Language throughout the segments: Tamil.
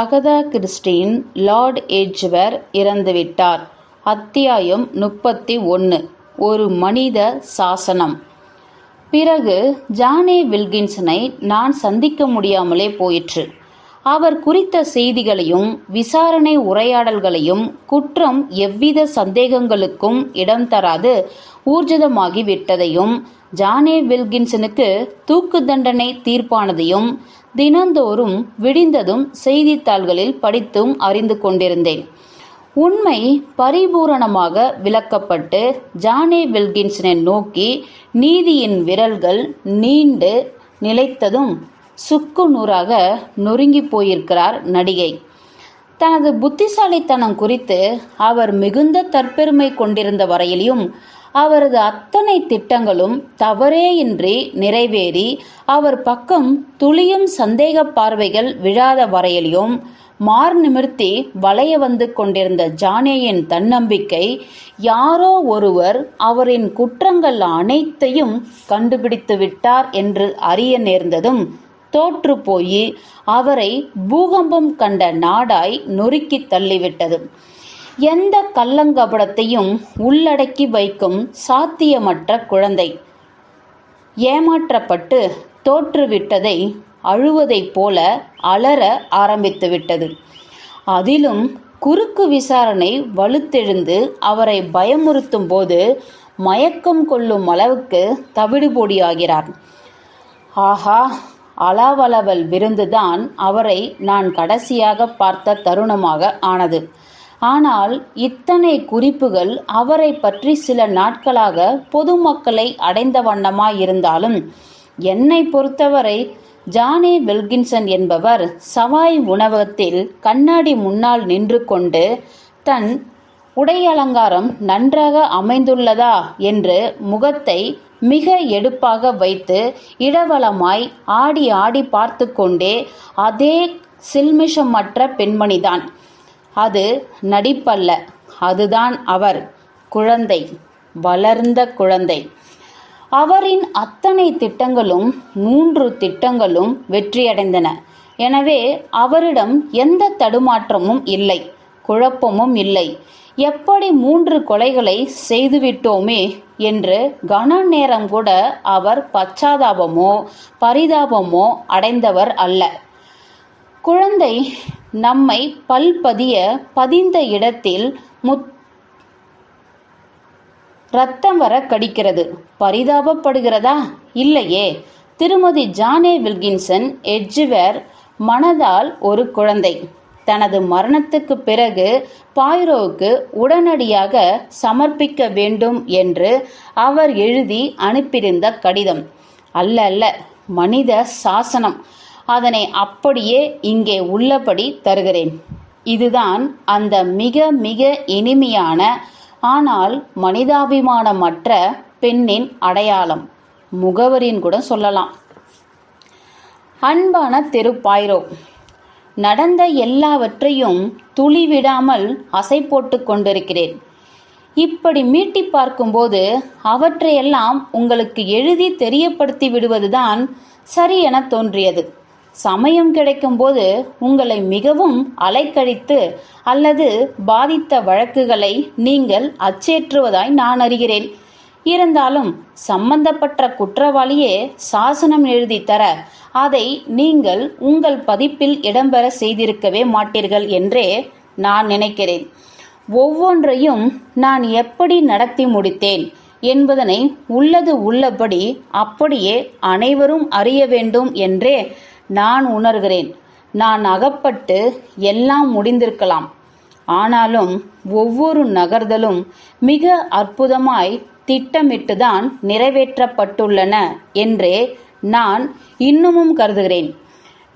அகதா கிறிஸ்டின் லார்ட் எட்ஜ்வர் இறந்துவிட்டார். அத்தியாயம் முப்பத்தி ஒன்று ஒரு மனித சாசனம். பிறகு ஜானே வில்கின்சனை நான் சந்திக்க முடியாமலே போயிற்று. அவர் குறித்த செய்திகளையும் விசாரணை உரையாடல்களையும் குற்றம் எவ்வித சந்தேகங்களுக்கும் இடம் தராது ஊர்ஜிதமாகிவிட்டதையும் ஜானே வில்கின்சனுக்கு தூக்கு தண்டனை தீர்ப்பானதையும் தினந்தோறும் விடிந்ததும் செய்தித்தாள்களில் படித்தும் அறிந்து கொண்டிருந்தேன். உண்மை பரிபூரணமாக விளக்கப்பட்டு ஜானே வில்கின்சனை நோக்கி நீதியின் விரல்கள் நீண்டு நிலைத்ததும் சுக்கு நூறாக நொறுங்கி போயிருக்கிறார் நடிகை. தனது புத்திசாலித்தனம் குறித்து அவர் மிகுந்த தற்பெருமை கொண்டிருந்த வரையிலும் அவரது அத்தனை திட்டங்களும் தவறேயின்றி நிறைவேறி அவர் பக்கம் துளியும் சந்தேக பார்வைகள் விழாத வரையிலும் மார் நிமிர்த்தி வளைய வந்து கொண்டிருந்த ஜானேயின் தன்னம்பிக்கை யாரோ ஒருவர் அவரின் குற்றங்கள் அனைத்தையும் கண்டுபிடித்து விட்டார் என்று அறிய நேர்ந்ததும் தோற்று போய் அவரை பூகம்பம் கண்ட நாடாய் நொறுக்கி தள்ளிவிட்டது. எந்த கள்ளங்கபடத்தையும் உள்ளடக்கி வைக்கும் சாத்தியமற்ற குழந்தை. ஏமாற்றப்பட்டு தோற்றுவிட்டதை அழுவதைப் போல அலற ஆரம்பித்து விட்டது அதிலும் குறுக்கு விசாரணை வலுத்தெழுந்து அவரை பயமுறுத்தும் போது மயக்கம் கொள்ளும் அளவுக்கு தவிடுபொடியாகிறார். ஆஹா அளவளவல் விருந்துதான் அவரை நான் கடைசியாக பார்த்த தருணமாக ஆனது. ஆனால் இத்தனை குறிப்புகள் அவரை பற்றி சில நாட்களாக பொதுமக்களை அடைந்த வண்ணமாயிருந்தாலும் என்னை பொறுத்தவரை ஜானே வில்கின்சன் என்பவர் சவாய் உணவகத்தில் கண்ணாடி முன்னால் நின்று கொண்டு தன் உடை அலங்காரம் நன்றாக அமைந்துள்ளதா? என்று முகத்தை மிக எடுப்பாக வைத்து இடவளமாய் ஆடி ஆடி பார்த்து கொண்டே அதே சில்மிஷமற்ற பெண்மணிதான். அது நடிப்பல்ல. அதுதான் அவர் குழந்தை வளர்ந்த குழந்தை. அவரின் அத்தனை திட்டங்களும் மூன்று திட்டங்களும் வெற்றியடைந்தன. எனவே அவரிடம் எந்த தடுமாற்றமும் இல்லை குழப்பமும் இல்லை. எப்படி மூன்று கொலைகளை செய்துவிட்டோமே என்று கன நேரம் கூட அவர் பச்சாதாபமோ பரிதாபமோ அடைந்தவர் அல்ல. குழந்தை நம்மை பல்பதிய பதிந்த இடத்தில் முத் ரத்தம் வர கடிக்கிறது. பரிதாபப்படுகிறதா? இல்லையே. திருமதி ஜானே வில்கின்சன் எட்ஜுவேர் மனதால் ஒரு குழந்தை. தனது மரணத்துக்கு பிறகு பாய்ரோவுக்கு உடனடியாக சமர்ப்பிக்க வேண்டும் என்று அவர் எழுதி அனுப்பியிருந்த கடிதம். அல்ல அல்ல மனித சாசனம். அதனை அப்படியே இங்கே உள்ளபடி தருகிறேன். இதுதான் அந்த மிக மிக இனிமையான ஆனால் மனிதாபிமானமற்ற பெண்ணின் அடையாளம். முகவரின் கூட சொல்லலாம். அன்பான தெருப்பாயிரோ நடந்த எல்லாவற்றையும் துளி விடாமல் அசை போட்டு கொண்டிருக்கிறேன். இப்படி மீட்டி பார்க்கும்போது அவற்றையெல்லாம் உங்களுக்கு எழுதி தெரியப்படுத்தி விடுவதுதான் சரி என தோன்றியது. சமயம் கிடைக்கும்போது உங்களை மிகவும் அலைக்கழித்து அல்லது பாதித்த வழக்குகளை நீங்கள் அச்சேற்றுவதாய் நான் அறிகிறேன். இருந்தாலும் சம்பந்தப்பட்ட குற்றவாளியே சாசனம் எழுதி தர அதை நீங்கள் உங்கள் பதிப்பில் இடம்பெற செய்திருக்கவே மாட்டீர்கள் என்றே நான் நினைக்கிறேன். ஒவ்வொன்றையும் நான் எப்படி நடத்தி முடித்தேன் என்பதனை உள்ளது உள்ளபடி அப்படியே அனைவரும் அறிய வேண்டும் என்றே நான் உணர்கிறேன். நான் அகப்பட்டு எல்லாம் முடிந்திருக்கலாம். ஆனாலும் ஒவ்வொரு நகர்தலும் மிக அற்புதமாய் திட்டமிட்டுதான் நிறைவேற்றப்பட்டுள்ளன என்றே நான் இன்னமும் கருதுகிறேன்.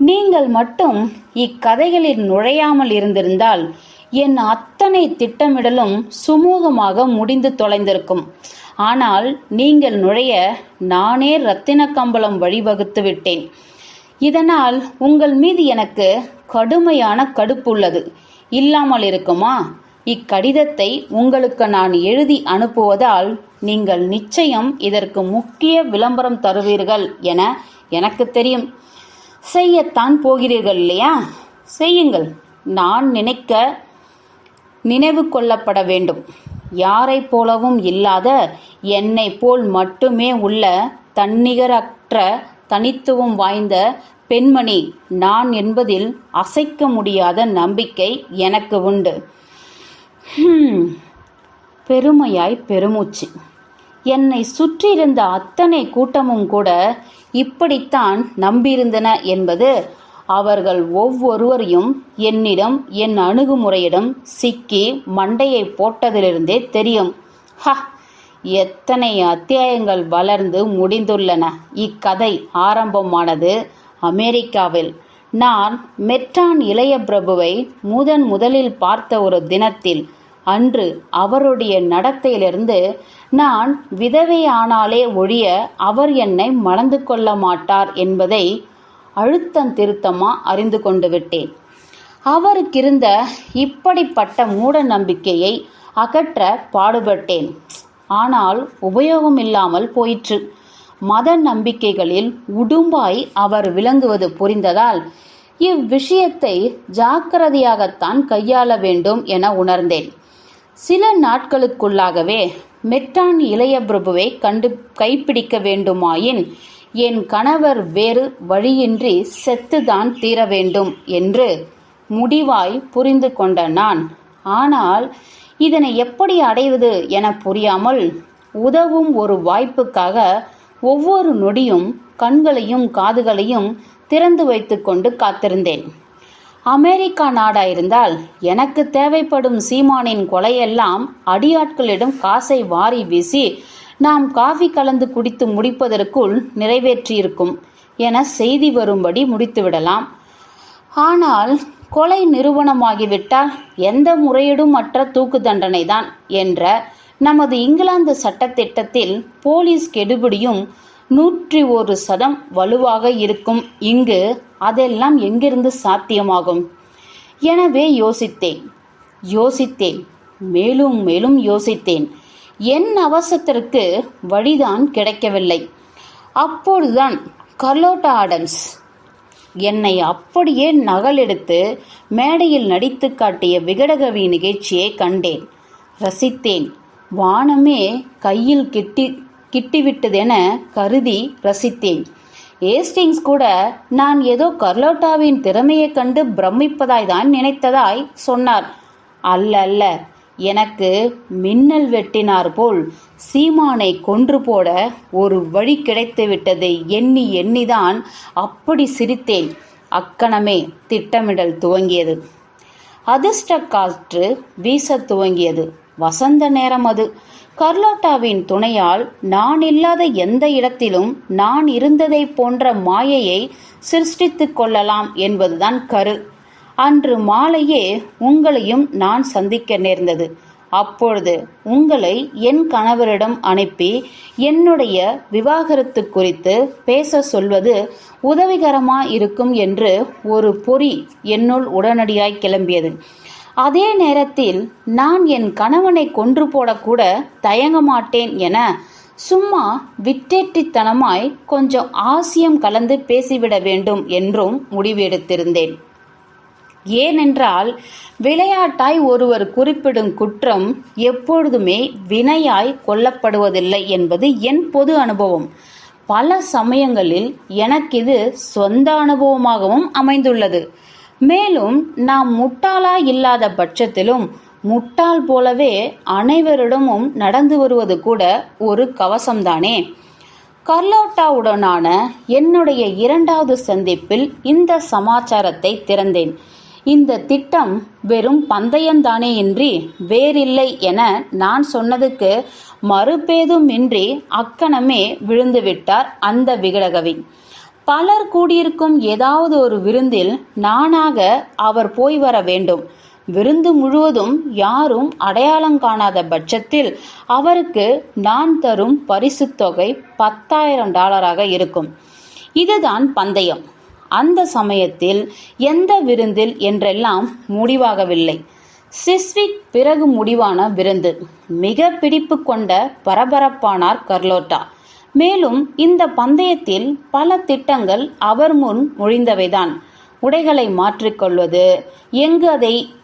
நீங்கள் மட்டும் இக்கதைகளில் நுழையாமல் இருந்திருந்தால் என் அத்தனை திட்டமிடலும் சுமூகமாக முடிந்து தொலைந்திருக்கும். ஆனால் நீங்கள் நுழைய நானே ரத்தின கம்பளம் வழிவகுத்து விட்டேன். இதனால் உங்கள் மீது எனக்கு கடுமையான கடுப்பு உள்ளது இல்லாமல் இருக்குமா? இக்கடிதத்தை உங்களுக்கு நான் எழுதி அனுப்புவதால் நீங்கள் நிச்சயம் இதற்கு முக்கிய விளம்பரம் தருவீர்கள் என எனக்கு தெரியும். செய்யத்தான் போகிறீர்கள் இல்லையா? செய்யுங்கள். நான் நினைக்க நினைவு கொள்ளப்பட வேண்டும். யாரைப் போலவும் இல்லாத என்னை போல் மட்டுமே உள்ள தன்னிகரற்ற தனித்துவம் வாய்ந்த பெண்மணி நான் என்பதில் அசைக்க முடியாத நம்பிக்கை எனக்கு உண்டு. பெருமையாய் பெருமூச்சு. என்னை சுற்றியிருந்த அத்தனை கூட்டமும் கூட இப்படித்தான் நம்பியிருந்தன என்பது அவர்கள் ஒவ்வொருவரையும் என்னிடம் என் அணுகுமுறையிடம் சிக்கி மண்டையை போட்டதிலிருந்தே தெரியும். ஹ! எத்தனை அத்தியாயங்கள் வளர்ந்து முடிந்துள்ளன. இக்கதை ஆரம்பமானது அமெரிக்காவில். நான் மெட்ரான் இளைய பிரபுவை முதன் முதலில் பார்த்த ஒரு தினத்தில் அன்று அவருடைய நடத்தையிலிருந்து நான் விதவையானாலே ஒழிய அவர் என்னை மணந்து கொள்ள மாட்டார் என்பதை அழுத்தம் திருத்தமா அறிந்து கொண்டு விட்டேன். அவருக்கிருந்த இப்படிப்பட்ட மூட நம்பிக்கையை அகற்ற பாடுபட்டேன். ஆனால் உபயோகம் இல்லாமல் போயிற்று. மத நம்பிக்கைகளில் உடும்பாய் அவர் விளங்குவது புரிந்ததால் இவ்விஷயத்தை ஜாக்கிரதையாகத்தான் கையாள வேண்டும் என உணர்ந்தேன். சில நாட்களுக்குள்ளாகவே மெட்டான் இளைய பிரபுவை கண்டு கைப்பிடிக்க வேண்டுமாயின் என் கணவர் வேறு வழியின்றி செத்துதான் தீர வேண்டும் என்று முடிவாய் புரிந்து கொண்ட நான் ஆனால் இதனை எப்படி அடைவது என புரியாமல் உதவும் ஒரு வாய்ப்புக்காக ஒவ்வொரு நொடியும் கண்களையும் காதுகளையும் திறந்து வைத்துக்கொண்டு காத்திருந்தேன். அமெரிக்கா நாடாயிருந்தால் எனக்கு தேவைப்படும் சீமானின் கொலையெல்லாம் அடியாட்களிடம் காசை வாரி வீசி நாம் காஃபி கலந்து குடித்து முடிப்பதற்குள் நிறைவேற்றியிருக்கும் என செய்தி வரும்படி முடித்துவிடலாம். ஆனால் கொலை நிறுவனமாகிவிட்டால் எந்த முறையீடும் மற்ற தூக்கு தண்டனைதான் என்ற நமது இங்கிலாந்து சட்டத்திட்டத்தில் போலீஸ் கெடுபிடியும் நூற்றி ஒரு சதம் வலுவாக இருக்கும். இங்கு அதெல்லாம் எங்கிருந்து சாத்தியமாகும்? எனவே யோசித்தேன். யோசித்தேன். மேலும் மேலும் யோசித்தேன். என் அவசரத்திற்கு வழிதான் கிடைக்கவில்லை. அப்பொழுதுதான் கர்லோட்டா ஆடம்ஸ் என்னை அப்படியே நகலெடுத்து மேடையில் நடித்து காட்டிய விகடகவி நிகழ்ச்சியை கண்டேன். ரசித்தேன். வானமே கையில் கிட்டி கிட்டிவிட்டதென கருதி ரசித்தேன். ஏஸ்டிங்ஸ் கூட நான் ஏதோ கர்லோட்டாவின் திறமையைக் கண்டு பிரமிப்பதாய் தான் நினைத்ததாய் சொன்னார். அல்ல அல்ல எனக்கு மின்னல் வெட்டினார் போல் சீமானை கொன்று போட ஒரு வழி கிடைத்து விட்டதை எண்ணி எண்ணிதான் அப்படி சிரித்தேன். அக்கணமே திட்டமிடல் துவங்கியது. அதிர்ஷ்ட காற்று வீசத் துவங்கியது. வசந்த நேரம் அது. கர்லோட்டாவின் துணையால் நான் இல்லாத எந்த இடத்திலும் நான் இருந்ததைப் போன்ற மாயையை சிருஷ்டித்துக் கொள்ளலாம் என்பதுதான் கரு. அன்று மாலையே உங்களையும் நான் சந்திக்க நேர்ந்தது. அப்பொழுது உங்களை என் கணவரிடம் அனுப்பி என்னுடைய விவாகரத்து குறித்து பேச சொல்வது உதவிகரமா இருக்கும் என்று ஒரு பொறி என்னுள் உடனடியாய் கிளம்பியது. அதே நேரத்தில் நான் என் கணவனை கொன்று போடக்கூட தயங்க மாட்டேன் என சும்மா விட்டேட்டித்தனமாய் கொஞ்சம் ஆசியம் கலந்து பேசிவிட வேண்டும் என்றும் முடிவெடுத்திருந்தேன். ஏனென்றால் விளையாட்டாய் ஒருவர் குறிப்பிடும் குற்றம் எப்பொழுதுமே வினையாய் கொல்லப்படுவதில்லை என்பது என் பொது அனுபவம். பல சமயங்களில் எனக்கிது சொந்த அனுபவமாகவும் அமைந்துள்ளது. மேலும் நாம் முட்டாளா இல்லாத பட்சத்திலும் முட்டாள் போலவே அனைவரிடமும் நடந்து வருவது கூட ஒரு கவசம்தானே. கர்லோட்டாவுடனான என்னுடைய இரண்டாவது சந்திப்பில் இந்த சமாச்சாரத்தை திறந்தேன். இந்த திட்டம் வெறும் பந்தயம்தானே இன்றி வேறில்லை என நான் சொன்னதுக்கு மறுபேதுமின்றி அக்கணமே விழுந்துவிட்டார் அந்த விகடகவி. பலர் கூடியிருக்கும் ஏதாவது ஒரு விருந்தில் நானாக அவர் போய் வர வேண்டும். விருந்து முழுவதும் யாரும் அடையாளம் காணாத பட்சத்தில் அவருக்கு நான் தரும் பரிசுத் தொகை பத்தாயிரம் டாலராக இருக்கும். இதுதான் பந்தயம். அந்த சமயத்தில் எந்த விருந்தில் என்றெல்லாம் முடிவாகவில்லை. சிஸ்விக் பிறகு முடிவான விருந்து. மிக பிடிப்பு கொண்ட பரபரப்பானார் கர்லோட்டா. மேலும் இந்த பந்தயத்தில் பல திட்டங்கள் அவர் முன் மொழிந்தவைதான். உடைகளை மாற்றிக்கொள்வது எங்கு அதை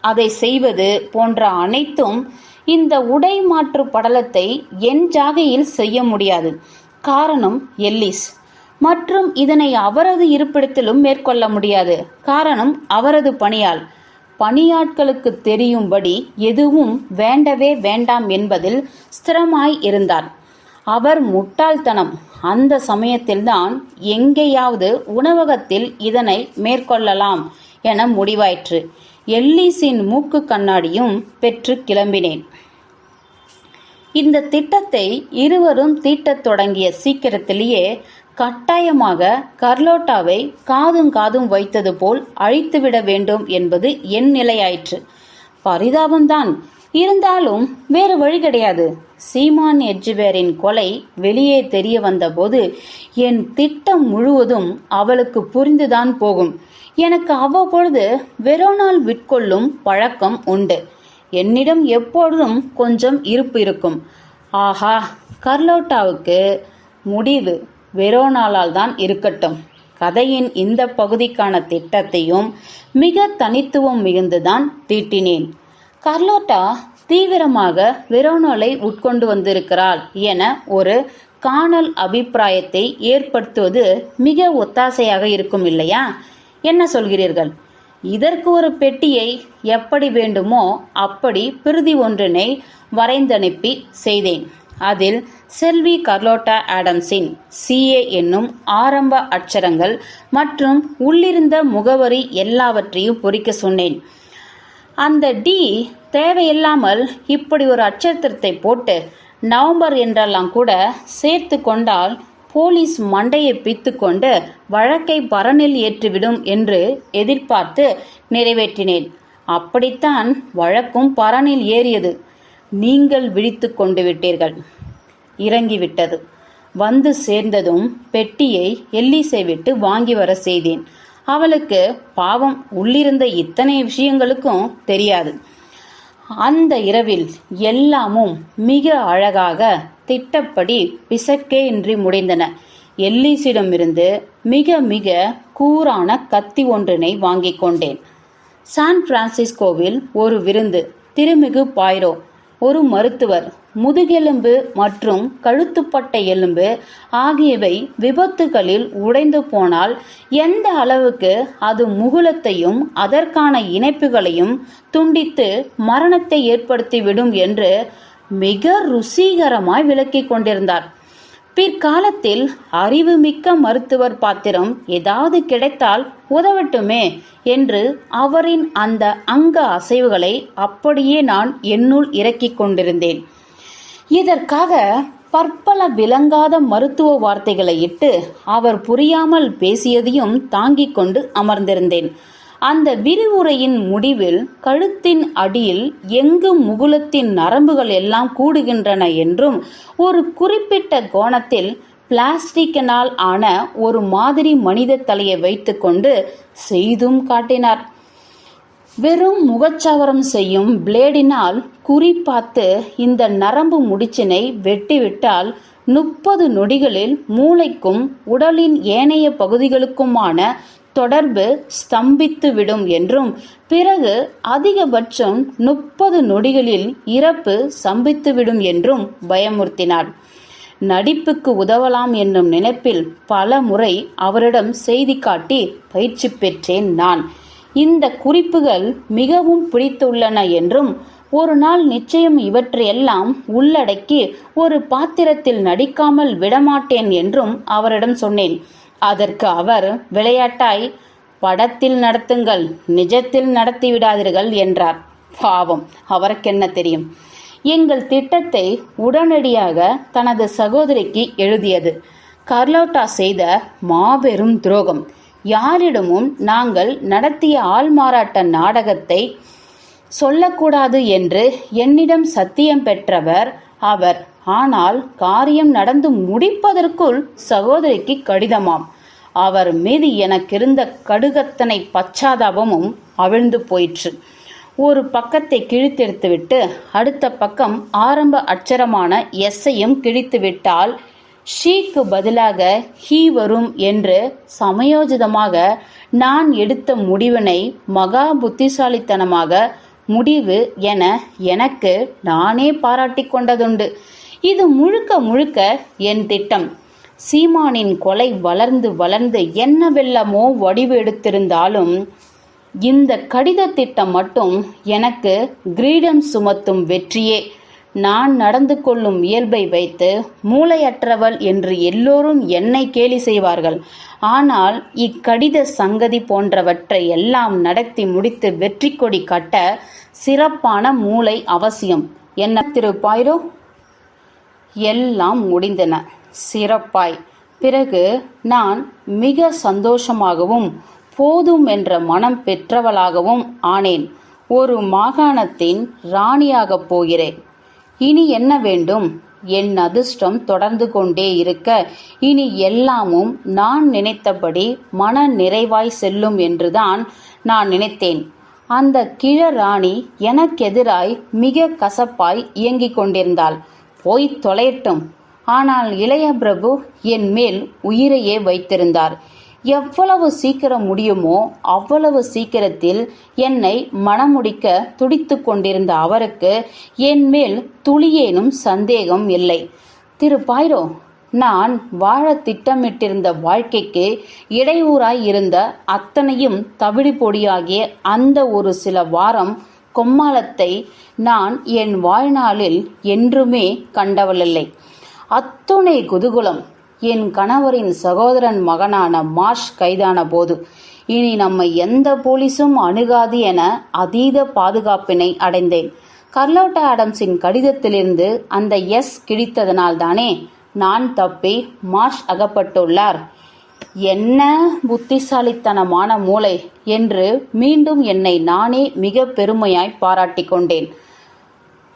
அதை செய்வது போன்ற அனைத்தும் இந்த உடை மாற்று படலத்தை என் ஜாகையில் செய்ய முடியாது. காரணம் எல்லிஸ். மற்றும் இதனை அவரது இருப்பிடத்திலும் மேற்கொள்ள முடியாது. காரணம் அவரது பணியால். பணியாட்களுக்கு தெரியும்படி எதுவும் வேண்டவே வேண்டாம் என்பதில் ஸ்திரமாய் இருந்தார். அவர் முட்டாள்தனம். அந்த சமயத்தில்தான் எங்கேயாவது உணவகத்தில் இதனை மேற்கொள்ளலாம் என முடிவாயிற்று. எல்லீஸின் மூக்கு கண்ணாடியும் பெற்று கிளம்பினேன். இந்த திட்டத்தை இருவரும் தீட்டத் தொடங்கிய சீக்கிரத்திலேயே கட்டாயமாக கர்லோட்டாவை காதும் காதும் வைத்தது போல் அழித்துவிட வேண்டும் என்பது என் நிலையாயிற்று. பரிதாபம்தான். இருந்தாலும் வேறு வழி கிடையாது. சீமான் எட்ஜுவேரின் கொலை வெளியே தெரிய வந்தபோது என் திட்டம் முழுவதும் அவளுக்கு புரிந்துதான் போகும். எனக்கு அவ்வப்பொழுது வெரோனால் விற்கொள்ளும் பழக்கம் உண்டு. என்னிடம் எப்பொழுதும் கொஞ்சம் இருப்பு இருக்கும். ஆஹா கர்லோட்டாவுக்கு முடிவு. வெரோனாலால் தான் இருக்கட்டும். கதையின் இந்த பகுதிக்கான திட்டத்தையும் மிக தனித்துவம் மிகுந்துதான் தீட்டினேன். கர்லோட்டா தீவிரமாக வெரோனோலை உட்கொண்டு வந்திருக்கிறாள் என ஒரு காணல் அபிப்பிராயத்தை ஏற்படுத்துவது மிக ஒத்தாசையாக இருக்கும் இல்லையா? என்ன சொல்கிறீர்கள்? இதற்கு ஒரு பெட்டியை எப்படி வேண்டுமோ அப்படி பிரிதி ஒன்றினை வரைந்தனுப்பி செய்தேன். அதில் செல்வி கர்லோட்டா ஆடம்ஸின் சிஏ என்னும் ஆரம்ப அட்சரங்கள் மற்றும் உள்ளிருந்த முகவரி எல்லாவற்றையும் பொறிக்க சொன்னேன். அந்த டி தேவையில்லாமல் இப்படி ஒரு அச்சத்திரத்தை போட்டு நவம்பர் என்றெல்லாம் கூட சேர்த்து கொண்டால் போலீஸ் மண்டையை பித்து கொண்டு வழக்கை பரனில் ஏற்றிவிடும் என்று எதிர்பார்த்து நிறைவேற்றினேன். அப்படித்தான் வழக்கும் பரனில் ஏறியது. நீங்கள் விழித்து கொண்டு விட்டீர்கள். இறங்கிவிட்டது. வந்து சேர்ந்ததும் பெட்டியை எல்லிசை விட்டு வாங்கி வர செய்தேன். அவளுக்கு பாவம் உள்ளிருந்த இத்தனை விஷயங்களுக்கும் தெரியாது. அந்த இரவில் எல்லாமும் மிக அழகாக திட்டப்படி பிசக்கே இன்றி முடிந்தன. எல்லிசிடமிருந்து மிக மிக கூரான கத்தி ஒன்றினை வாங்கிக் கொண்டேன். சான் பிரான்சிஸ்கோவில் ஒரு விருந்து திருமிகு பாய்ரோ ஒரு மருத்துவர் முதுகெலும்பு மற்றும் கழுத்துப்பட்டை எலும்பு ஆகியவை விபத்துகளில் உடைந்து போனால் எந்த அளவுக்கு அது முகுலத்தையும் அதற்கான இணைப்புகளையும் துண்டித்து மரணத்தை ஏற்படுத்திவிடும் என்று மிக ருசிகரமாய் விளக்கிக் கொண்டிருந்தார். பிற்காலத்தில் அறிவுமிக்க மருத்துவர் பாத்திரம் ஏதாவது கிடைத்தால் உதவட்டுமே என்று அவரின் அந்த அங்க அசைவுகளை அப்படியே நான் என்னுள் இறக்கிக் கொண்டிருந்தேன். இதற்காக பற்பல விளங்காத மருத்துவ வார்த்தைகளை இட்டு அவர் புரியாமல் பேசியதையும் தாங்கிக் கொண்டு அமர்ந்திருந்தேன். அந்த விரிவுரையின் முடிவில் கழுத்தின் அடியில் எங்கு முகுலத்தின் நரம்புகள் எல்லாம் கூடுகின்றன என்றும் ஒரு குறிப்பிட்ட கோணத்தில் பிளாஸ்டிக்கினால் ஆன ஒரு மாதிரி மனித தலையை வைத்துக்கொண்டு செய்தும் காட்டினார். வெறும் முகச்சவரம் செய்யும் பிளேடினால் குறிப்பாத்து இந்த நரம்பு முடிச்சினை வெட்டிவிட்டால் முப்பது நொடிகளில் மூளைக்கும் உடலின் ஏனைய பகுதிகளுக்குமான தொடர்பு ஸ்தம்பித்துவிடும் என்றும் பிறகு அதிகபட்சம் முப்பது நொடிகளில் இறப்பு சம்பித்துவிடும் என்றும் பயமுறுத்தினார் நடிப்புக்கு உதவலாம் என்னும் நினைப்பில் பல முறை அவரிடம் செய்தி காட்டி பயிற்சி பெற்றேன் நான். இந்த குறிப்புகள் மிகவும் பிடித்துள்ளன என்றும் ஒரு நாள் நிச்சயம் இவற்றையெல்லாம் உள்ளடக்கி ஒரு பாத்திரத்தில் நடிக்காமல் விடமாட்டேன் என்றும் அவரிடம் சொன்னேன். அதற்கு அவர் விளையாட்டாய் படத்தில் நடத்துங்கள் நிஜத்தில் நடத்தி விடாதீர்கள் என்றார். பாவம் அவருக்கென்ன தெரியும்? எங்கள் திட்டத்தை உடனடியாக தனது சகோதரிக்கு எழுதியது. கர்லோட்டா செய்த மாபெரும் துரோகம். யாரிடமும் நாங்கள் நடத்திய ஆள்மாறாட்ட நாடகத்தை சொல்லக்கூடாது என்று என்னிடம் சத்தியம் பெற்றவர் அவர். ஆனால் காரியம் நடந்து முடிப்பதற்குள் சகோதரிக்கு கடிதமாம். அவர் மீது எனக்கிருந்த கடுகத்தனை பச்சாதாபமும் அவிழ்ந்து போயிற்று. ஒரு பக்கத்தை கிழித்தெடுத்துவிட்டு அடுத்த பக்கம் ஆரம்ப அட்சரமான எஸ்ஸையும் கிழித்து விட்டால் ஷீக்கு பதிலாக ஹீ வரும் என்று சமயோஜிதமாக நான் எடுத்த முடிவினை மகா புத்திசாலித்தனமாக முடிவு என எனக்கு நானே பாராட்டி கொண்டதுண்டு. இது முழுக்க முழுக்க என் திட்டம். சீமானின் கொலை வளர்ந்து வளர்ந்து என்ன வெள்ளமோ வடிவெடுத்திருந்தாலும் இந்த கடித திட்டம் மட்டும் எனக்கு கிரீடம் சுமத்தும் வெற்றியே. நான் நடந்து கொள்ளும் இயல்பை வைத்து மூளையற்றவள் என்று எல்லோரும் என்னை கேலி செய்வார்கள். ஆனால் இக்கடித சங்கதி போன்றவற்றை எல்லாம் நடத்தி முடித்து வெற்றி கொடி கட்ட சிறப்பான மூளை அவசியம். என்ன திரு பாயிரோ? எல்லாம் முடிந்தன. சிறப்பாய். பிறகு நான் மிக சந்தோஷமாகவும் போதும் என்ற மனம் பெற்றவளாகவும் ஆனேன். ஒரு மாகாணத்தின் ராணியாகப் போகிறேன். இனி என்ன வேண்டும்? என் அதிர்ஷ்டம் தொடர்ந்து கொண்டே இருக்க இனி எல்லாமும் நான் நினைத்தபடி மன நிறைவாய் செல்லும் என்றுதான் நான் நினைத்தேன். அந்த கிழ ராணி எனக்கெதிராய் மிக கசப்பாய் இயங்கிக் கொண்டிருந்தாள். போய் தொலையட்டும். ஆனால் இளைய பிரபு என் மேல் உயிரையே வைத்திருந்தார். எவ்வளவு சீக்கிரம் முடியுமோ அவ்வளவு சீக்கிரத்தில் என்னை மணமுடிக்க துடித்து கொண்டிருந்த அவருக்கு என் மேல் துளியேனும் சந்தேகம் இல்லை. திரு பாய்ரோ நான் வாழ திட்டமிட்டிருந்த வாழ்க்கைக்கு இடையூறாய் இருந்த அத்தனையும் தவிடு பொடியாகிய அந்த ஒரு சில வாரம் கொம்மாளத்தை நான் என் வாழ்நாளில் என்றுமே கண்டவளில்லை. அத்துணை குதூகலம் என் கணவரின் சகோதரன் மகனான மார்ஷ் கைதான போது இனி நம்மை எந்த போலீஸும் அணுகாது என அதீத பாதுகாப்பினை அடைந்தேன். கர்லோட்டா ஆடம்ஸின் கடிதத்திலிருந்து அந்த எஸ் கிழித்ததனால் தானே நான் தப்பி மார்ஷ் அகப்பட்டுள்ளார். என்ன புத்திசாலித்தனமான மூளை என்று மீண்டும் என்னை நானே மிக பெருமையாய் பாராட்டி கொண்டேன்.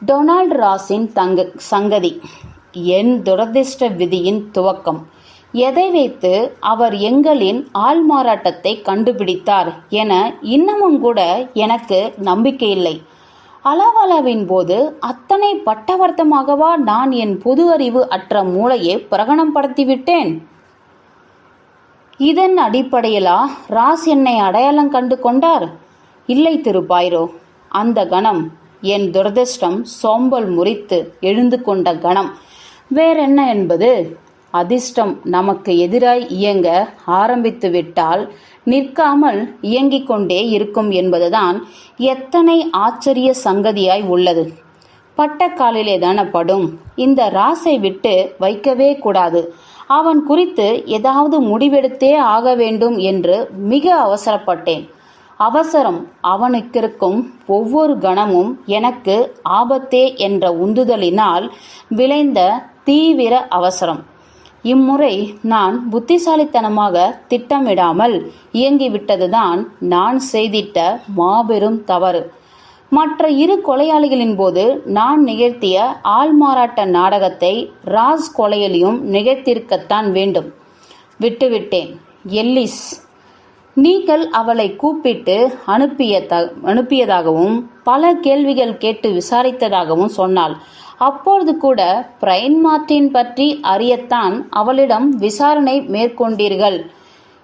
டொனால்ட் ராஸின் தங்க சங்கதி. என் துரதிர்ஷ்ட விதியின் துவக்கம். எதை வைத்து அவர் எங்களின் ஆள்மாறாட்டத்தை கண்டுபிடித்தார் என இன்னமும் கூட எனக்கு நம்பிக்கையில்லை அளவளவின் போது அத்தனை பட்டவர்த்தமாகவா நான் என் பொது அறிவு அற்ற மூளையை பிரகடனப்படுத்திவிட்டேன்? இதன் அடிப்படையிலா ராஸ் என்னை அடையாளம் கண்டு கொண்டார்? இல்லை திரு பாய்ரோ அந்த கணம் என் துரதிர்ஷ்டம் சோம்பல் முறித்து எழுந்து கொண்ட கணம். வேறென்ன என்பது? அதிர்ஷ்டம் நமக்கு எதிராய் இயங்க ஆரம்பித்து விட்டால் நிற்காமல் இயங்கிக் கொண்டே இருக்கும் என்பதுதான் எத்தனை ஆச்சரிய சங்கதியாய் உள்ளது. பட்டக்காலிலே தான படும் இந்த ராசை விட்டு வைக்கவே கூடாது. அவன் குறித்து ஏதாவது முடிவெடுத்தே ஆக வேண்டும் என்று மிக அவசரப்பட்டேன். அவசரம் அவனுக்கிருக்கும் ஒவ்வொரு கணமும் எனக்கு ஆபத்தே என்ற உந்துதலினால் விளைந்த தீவிர அவசரம். இம்முறை நான் புத்திசாலித்தனமாக திட்டமிடாமல் இயங்கிவிட்டதுதான் நான் செய்திட்ட மாபெரும் தவறு. மற்ற இரு கொலையாளிகளின் போது நான் நிகழ்த்திய ஆள்மாறாட்ட நாடகத்தை ராஸ் கொலையிலையும் நிகழ்த்தியிருக்கத்தான் வேண்டும். விட்டுவிட்டேன். எல்லிஸ் நீங்கள் அவளை கூப்பிட்டு அனுப்பிய த அனுப்பியதாகவும் பல கேள்விகள் கேட்டு விசாரித்ததாகவும் சொன்னாள். அப்பொழுது கூட பிரைன் மார்டின் பற்றி அறியத்தான் அவளிடம் விசாரணை மேற்கொண்டீர்கள்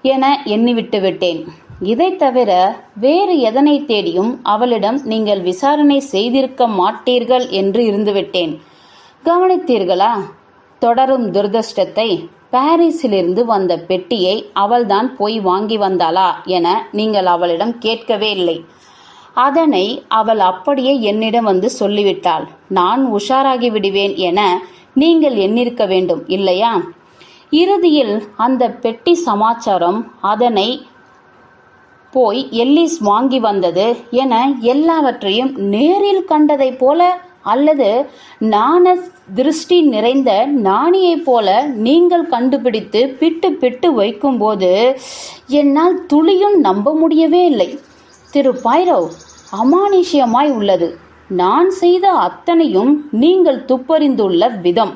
என எண்ணிவிட்டு விட்டேன். இதை தவிர வேறு எதனை தேடியும் அவளிடம் நீங்கள் விசாரணை செய்திருக்க மாட்டீர்கள் என்று இருந்துவிட்டேன். கவனித்தீர்களா? தொடரும் துரதிருஷ்டத்தை பாரிஸிலிருந்து வந்த பெட்டியை அவள்தான் போய் வாங்கி வந்தாளா என நீங்கள் அவளிடம் கேட்கவே இல்லை. அதனை அவள் அப்படியே என்னிடம் வந்து சொல்லிவிட்டாள். நான் உஷாராகி விடுவேன் என நீங்கள் எண்ணிருக்க வேண்டும் இல்லையா? இறுதியில் அந்த பெட்டி சமாச்சாரம் அதனை போய் எல்லிஸ் வாங்கி வந்தது என எல்லாவற்றையும் நேரில் கண்டதைப் போல அல்லது நாண திருஷ்டி நிறைந்த நாணியைப் போல நீங்கள் கண்டுபிடித்து பிட்டு பிட்டு வைக்கும்போது என்னால் துளியும் நம்ப முடியவே இல்லை. திரு பைரவ் அமானுஷ்யமாய் உள்ளது. நான் செய்த அத்தனையும் நீங்கள் துப்பறிந்துள்ள விதம்.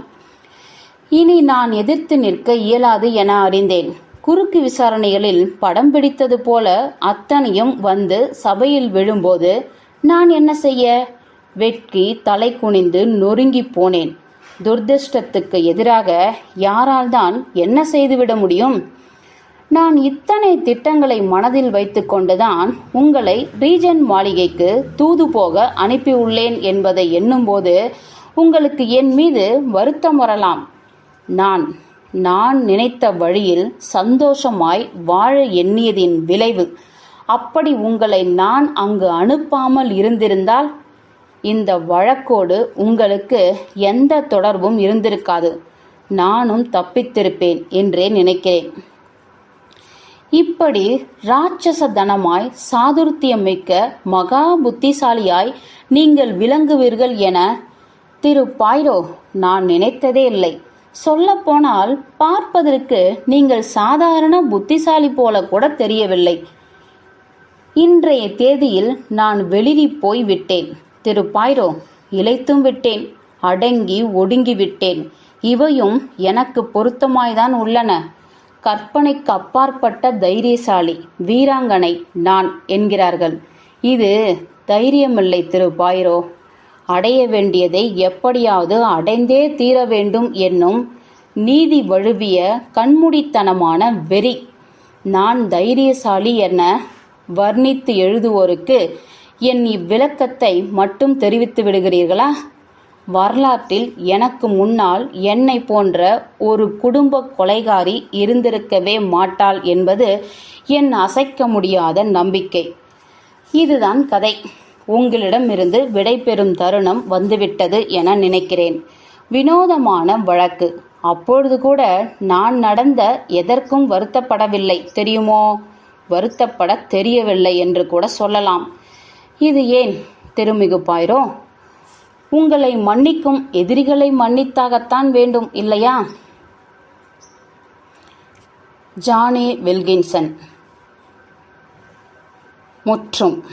இனி நான் எதிர்த்து நிற்க இயலாது என அறிந்தேன். குறுக்கு விசாரணைகளில் படம் பிடித்தது போல அத்தனையும் வந்து சபையில் விழும்போது நான் என்ன செய்ய? வெட்கி தலை குனிந்து நொறுங்கி போனேன். துர்திருஷ்டத்துக்கு எதிராக யாரால் தான் என்ன செய்துவிட முடியும்? நான் இத்தனை திட்டங்களை மனதில் வைத்துக்கொண்டுதான் உங்களை ரீஜன் மாளிகைக்கு தூது போக அனுப்பியுள்ளேன் என்பதை எண்ணும்போது உங்களுக்கு என் மீது வருத்தம் வரலாம். நான் நான் நினைத்த வழியில் சந்தோஷமாய் வாழ எண்ணியதின் விளைவு. அப்படி உங்களை நான் அங்கு அனுப்பாமல் இருந்திருந்தால் இந்த வழக்கோடு உங்களுக்கு எந்த தொடர்பும் இருந்திருக்காது. நானும் தப்பித்திருப்பேன் என்றே நினைக்கிறேன். இப்படி ராட்சச தனமாய் சாதுர்த்தியமிக்க மகா புத்திசாலியாய் நீங்கள் விளங்குவீர்கள் என திரு பாய்ரோ நான் நினைத்ததே இல்லை. சொல்லப்போனால் பார்ப்பதற்கு நீங்கள் சாதாரண புத்திசாலி போல கூட தெரியவில்லை. இன்றைய தேதியில் நான் வெளிரி போய் விட்டேன் திரு பாய்ரோ இழைத்தும் விட்டேன். அடங்கி ஒடுங்கி விட்டேன். இவையும் எனக்கு பொருத்தமாய்தான் உள்ளன. கற்பனைக்கு அப்பாற்பட்ட தைரியசாலி வீராங்கனை நான் என்கிறார்கள். இது தைரியமில்லை திரு பாய்ரோ அடைய வேண்டியதை எப்படியாவது அடைந்தே தீர வேண்டும் என்னும் நீதி வழுவிய கண்மூடித்தனமான வெறி. நான் தைரியசாலி என வர்ணித்து எழுதுவோருக்கு என் இவ்விளக்கத்தை மட்டும் தெரிவித்து விடுகிறீர்களா? வரலாற்றில் எனக்கு முன்னால் என்னை போன்ற ஒரு குடும்ப கொலைகாரி இருந்திருக்கவே மாட்டாள் என்பது என் அசைக்க முடியாத நம்பிக்கை. இதுதான் கதை. உங்களிடமிருந்து விடைபெறும் தருணம் வந்துவிட்டது என நினைக்கிறேன். வினோதமான வழக்கு. அப்பொழுது கூட நான் நடந்த எதற்கும் வருத்தப்படவில்லை தெரியுமோ? வருத்தப்பட தெரியவில்லை என்று கூட சொல்லலாம். இது ஏன் திருமிகு பாயிரோ? உங்களை மன்னிக்கும் எதிரிகளை மன்னித்தாகத்தான் வேண்டும் இல்லையா? Jane Wilkinson. முற்றும்.